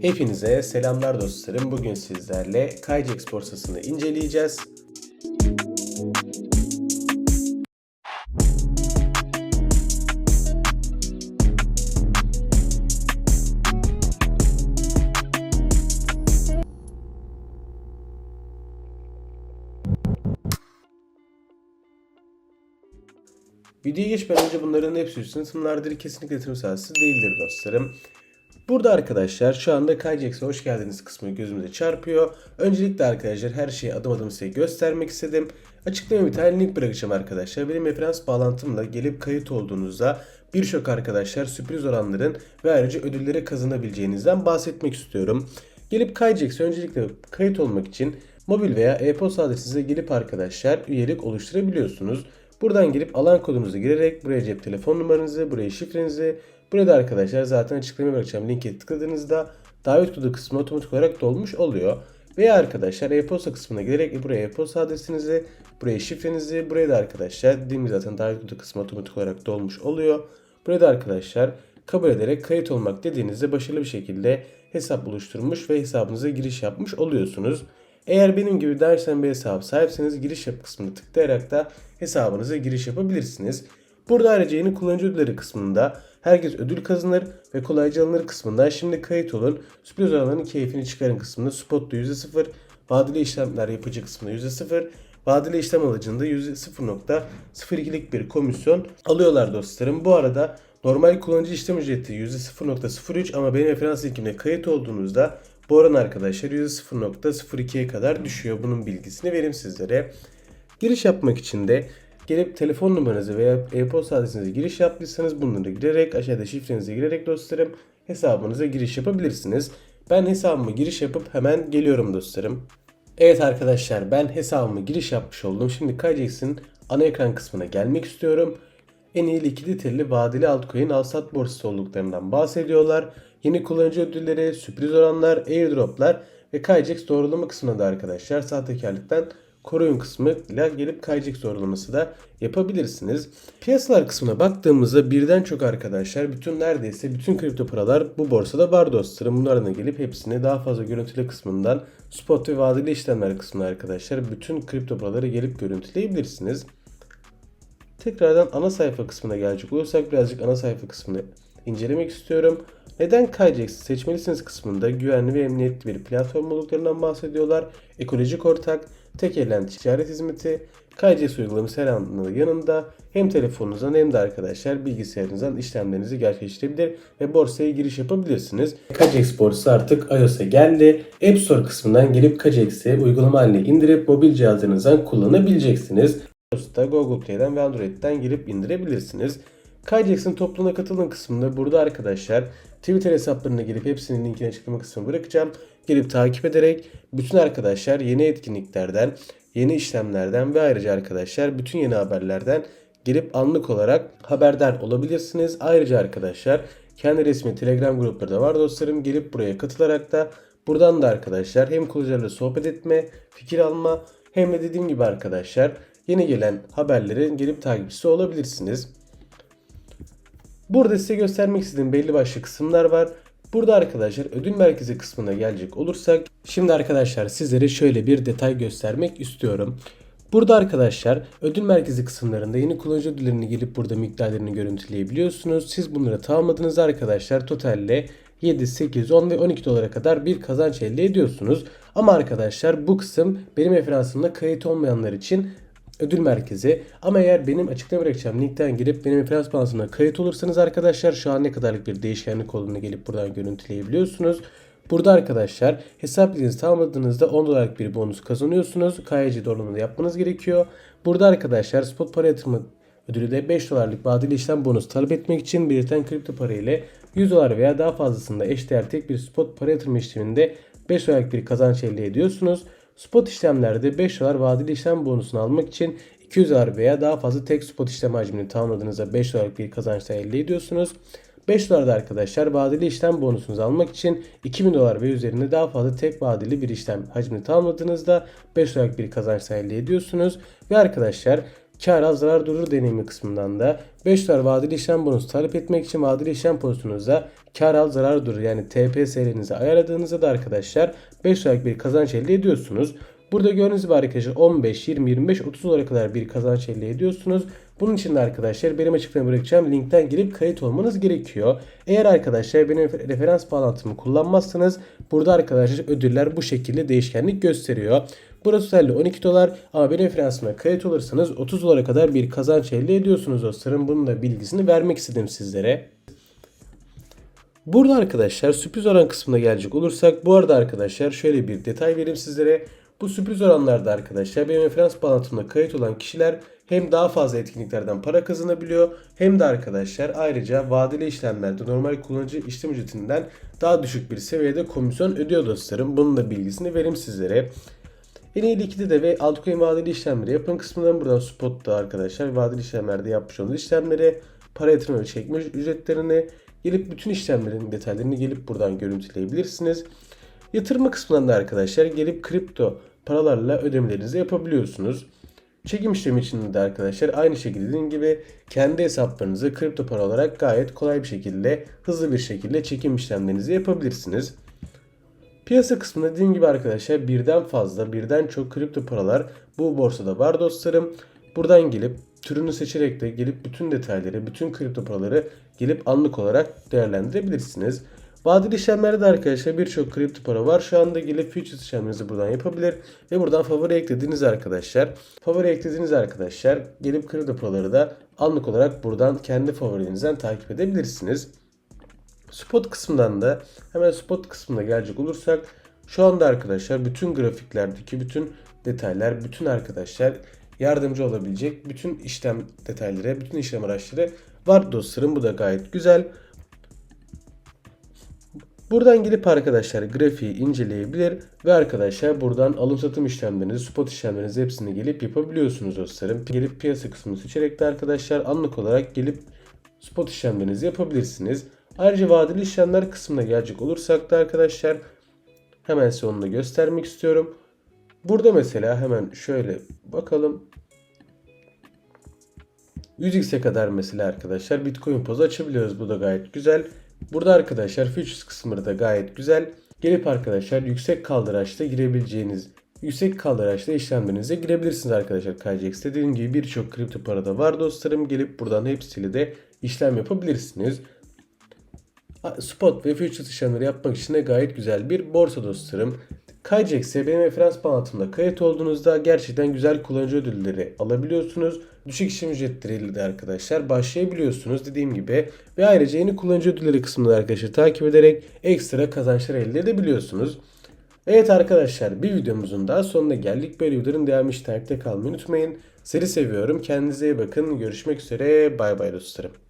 Hepinize selamlar dostlarım. Bugün sizlerle Kaycex borsasını inceleyeceğiz. Videoya geçmeden önce bunların hepsi üstüne tımlardır. Kesinlikle saatsi değildir dostlarım. Burada arkadaşlar şu anda Kaycex'e hoş geldiniz kısmı gözümüze çarpıyor. Öncelikle arkadaşlar her şeyi adım adım size göstermek istedim. Açıklamaya bir tane link bırakacağım arkadaşlar. Benim referans bağlantımla gelip kayıt olduğunuzda birçok arkadaşlar sürpriz oranların ve ayrıca ödülleri kazanabileceğinizden bahsetmek istiyorum. Gelip Kaycex'e öncelikle kayıt olmak için mobil veya e-posta adresinize gelip arkadaşlar üyelik oluşturabiliyorsunuz. Buradan girip alan kodunuzu girerek buraya cep telefon numaranızı, buraya şifrenizi, burada arkadaşlar zaten açıklamaya bırakacağım linke tıkladığınızda davet kodu kısmı otomatik olarak dolmuş oluyor. Veya arkadaşlar e-posta kısmına gelerek buraya e-posta adresinizi, buraya şifrenizi, buraya da arkadaşlar dediğim gibi zaten davet kodu kısmı otomatik olarak dolmuş oluyor. Burada arkadaşlar kabul ederek kayıt olmak dediğinizde başarılı bir şekilde hesap oluşturmuş ve hesabınıza giriş yapmış oluyorsunuz. Eğer benim gibi önceden bir hesap sahipseniz giriş yap kısmını tıklayarak da hesabınıza giriş yapabilirsiniz. Burada ayrıca yeni kullanıcı ödülleri kısmında herkes ödül kazanır ve kolayca alınır kısmında şimdi kayıt olun. Sürpriz olanların keyfini çıkarın kısmında spotta %0, vadeli işlemler yapıcı kısmında %0, vadeli işlem alıcında %0.02'lik bir komisyon alıyorlar dostlarım. Bu arada normal kullanıcı işlem ücreti %0.03 ama benim referans linkimle kayıt olduğunuzda bu oran arkadaşlar %0.02'ye kadar düşüyor. Bunun bilgisini vereyim sizlere. Giriş yapmak için de gelip telefon numaranızı veya e-posta adresinize giriş yaptıysanız bunları girerek aşağıda şifrenizi girerek dostlarım hesabınıza giriş yapabilirsiniz. Ben hesabıma giriş yapıp hemen geliyorum dostlarım. Evet arkadaşlar ben hesabıma giriş yapmış oldum. Şimdi Kaycex'in ana ekran kısmına gelmek istiyorum. En iyi likiditeli vadeli altcoin alsat borsası olduklarından bahsediyorlar. Yeni kullanıcı ödülleri, sürpriz oranlar, airdroplar ve Kaycex doğrulama kısmında da arkadaşlar sahtekarlıktan koruyun kısmıyla gelip Kaycex doğrulaması da yapabilirsiniz. Piyasalar kısmına baktığımızda birden çok arkadaşlar bütün neredeyse bütün kripto paralar bu borsada var dostlarım. Bunlardan gelip hepsini daha fazla görüntüle kısmından spot ve vadeli işlemler kısmında arkadaşlar bütün kripto paraları gelip görüntüleyebilirsiniz. Tekrardan ana sayfa kısmına gelecek olursak birazcık ana sayfa kısmını incelemek istiyorum. Neden Kaycex'i seçmelisiniz kısmında güvenli ve emniyetli bir platform olduklarından bahsediyorlar. Ekolojik ortak, tek elden ticaret hizmeti, Kaycex uygulaması her anında yanında hem telefonunuzdan hem de arkadaşlar bilgisayarınızdan işlemlerinizi gerçekleştirebilir ve borsaya giriş yapabilirsiniz. Kaycex borsası artık iOS'a geldi. App Store kısmından gelip Kaycex'i uygulama haline indirip mobil cihazlarınızdan kullanabileceksiniz. iOS'ta Google Play'den ve Android'den girip indirebilirsiniz. Kaycex'in topluluğuna katılın kısmında burada arkadaşlar Twitter hesaplarına girip hepsinin linkini açıklama kısmına bırakacağım. Gelip takip ederek bütün arkadaşlar yeni etkinliklerden, yeni işlemlerden ve ayrıca arkadaşlar bütün yeni haberlerden gelip anlık olarak haberdar olabilirsiniz. Ayrıca arkadaşlar kendi resmi Telegram grupları da var dostlarım. Gelip buraya katılarak da buradan da arkadaşlar hem kullanıcılarla sohbet etme, fikir alma hem de dediğim gibi arkadaşlar yeni gelen haberlerin gelip takipçisi olabilirsiniz. Burada size göstermek istediğim belli başlı kısımlar var. Burada arkadaşlar ödül merkezi kısmına gelecek olursak şimdi arkadaşlar sizlere şöyle bir detay göstermek istiyorum. Burada arkadaşlar ödül merkezi kısımlarında yeni kullanıcı ödüllerini gelip burada miktarlarını görüntüleyebiliyorsunuz. Siz bunları tamamladığınızda arkadaşlar totalle 7, 8, 10 ve 12 dolara kadar bir kazanç elde ediyorsunuz. Ama arkadaşlar bu kısım benim referansımda kayıt olmayanlar için ödül merkezi. Ama eğer benim açıklama bırakacağım linkten girip benim referans balansıma kayıt olursanız arkadaşlar şu an ne kadarlık bir değişkenlik olduğunu gelip buradan görüntüleyebiliyorsunuz. Burada arkadaşlar hesap bilginizi tamamladığınızda 10 dolarlık bir bonus kazanıyorsunuz. KYC doğrulamada yapmanız gerekiyor. Burada arkadaşlar spot para yatırımı ödülü de 5 dolarlık vadeli işlem bonus talep etmek için belirten kripto para ile 100 dolar veya daha fazlasında eşdeğer tek bir spot para yatırım işleminde 5 dolarlık bir kazanç elde ediyorsunuz. Spot işlemlerde 5 dolar vadeli işlem bonusunu almak için 200 dolar veya daha fazla tek spot işlem hacmini tamamladığınızda 5 dolarlık bir kazanç elde ediyorsunuz. 5 dolarda arkadaşlar vadeli işlem bonusunuzu almak için 2000 dolar ve üzerinde daha fazla tek vadeli bir işlem hacmini tamamladığınızda 5 dolarlık bir kazanç elde ediyorsunuz. Ve arkadaşlar kar az zarar durur deneyimi kısmından da 5 dolar vadeli işlem bonusu talep etmek için vadeli işlem pozisyonunuzda kar az zarar durur yani TPS'lerinizi ayarladığınızda da arkadaşlar 5 dolarlık bir kazanç elde ediyorsunuz. Burada gördüğünüz gibi arkadaşlar 15, 20, 25, 30 dolara kadar bir kazanç elde ediyorsunuz. Bunun için de arkadaşlar benim açıklamaya bırakacağım linkten girip kayıt olmanız gerekiyor. Eğer arkadaşlar benim referans bağlantımı kullanmazsanız burada arkadaşlar ödüller bu şekilde değişkenlik gösteriyor. Burası totalde 12 dolar ama benim referansıma kayıt olursanız 30 dolara kadar bir kazanç elde ediyorsunuz dostlarım. Bunun da bilgisini vermek istedim sizlere. Burada arkadaşlar sürpriz oran kısmına gelecek olursak bu arada arkadaşlar şöyle bir detay vereyim sizlere. Bu sürpriz oranlarda arkadaşlar benim referans bağlantımda kayıt olan kişiler hem daha fazla etkinliklerden para kazanabiliyor hem de arkadaşlar ayrıca vadeli işlemlerde normal kullanıcı işlem ücretinden daha düşük bir seviyede komisyon ödüyor dostlarım. Bunun da bilgisini vereyim sizlere. En iyi likidite ve altcoin vadeli işlemleri yapın kısmından buradan spotta arkadaşlar vadeli işlemlerde yapmış olduğunuz işlemleri para yatırma ve çekme ücretlerini gelip bütün işlemlerin detaylarını gelip buradan görüntüleyebilirsiniz. Yatırma kısmından da arkadaşlar gelip kripto paralarla ödemelerinizi yapabiliyorsunuz. Çekim işlemi için de arkadaşlar aynı şekilde dediğim gibi kendi hesaplarınızı kripto para olarak gayet kolay bir şekilde hızlı bir şekilde çekim işlemlerinizi yapabilirsiniz. Piyasa kısmında dediğim gibi arkadaşlar birden fazla birden çok kripto paralar bu borsada var dostlarım. Buradan gelip türünü seçerek de gelip bütün detayları, bütün kripto paraları gelip anlık olarak değerlendirebilirsiniz. Vadeli işlemlerde de arkadaşlar birçok kripto para var. Şu anda gelip futures işlemlerinizi buradan yapabilir. Ve buradan favori eklediğiniz arkadaşlar. Favori eklediğiniz arkadaşlar gelip kripto paraları da anlık olarak buradan kendi favorilerinizden takip edebilirsiniz. Spot kısmından da hemen spot kısmına gelecek olursak şu anda arkadaşlar bütün grafiklerdeki bütün detaylar, bütün arkadaşlar yardımcı olabilecek bütün işlem detayları, bütün işlem araçları var dostlarım. Bu da gayet güzel. Buradan gelip arkadaşlar grafiği inceleyebilir ve arkadaşlar buradan alım satım işlemlerinizi, spot işlemlerinizi hepsini gelip yapabiliyorsunuz dostlarım. Gelip piyasa kısmını seçerek de arkadaşlar anlık olarak gelip spot işlemlerinizi yapabilirsiniz. Ayrıca vadeli işlemler kısmına gelecek olursak da arkadaşlar hemen size onu da göstermek istiyorum. Burada mesela hemen şöyle bakalım. 100x'e kadar mesela arkadaşlar Bitcoin pozu açabiliyoruz. Bu da gayet güzel. Burada arkadaşlar futures kısmı da gayet güzel. Gelip arkadaşlar yüksek kaldıraçta girebileceğiniz yüksek kaldıraçta işlemlerinize girebilirsiniz arkadaşlar KJX'te. Dediğim gibi birçok kripto parada var dostlarım. Gelip buradan hepsiyle de işlem yapabilirsiniz. Spot ve futures işlemleri yapmak için de gayet güzel bir borsa dostlarım. KJX'e benim referans bağlantımda kayıt olduğunuzda gerçekten güzel kullanıcı ödülleri alabiliyorsunuz. Düşük işlem ücretleriyle de arkadaşlar başlayabiliyorsunuz dediğim gibi. Ve ayrıca yeni kullanıcı ödülleri kısmını arkadaşlar takip ederek ekstra kazançlar elde edebiliyorsunuz. Evet arkadaşlar bir videomuzun daha sonuna geldik. Böyle videoların devamı için kalmayı unutmayın. Seri seviyorum. Kendinize iyi bakın. Görüşmek üzere. Bay bay dostlarım.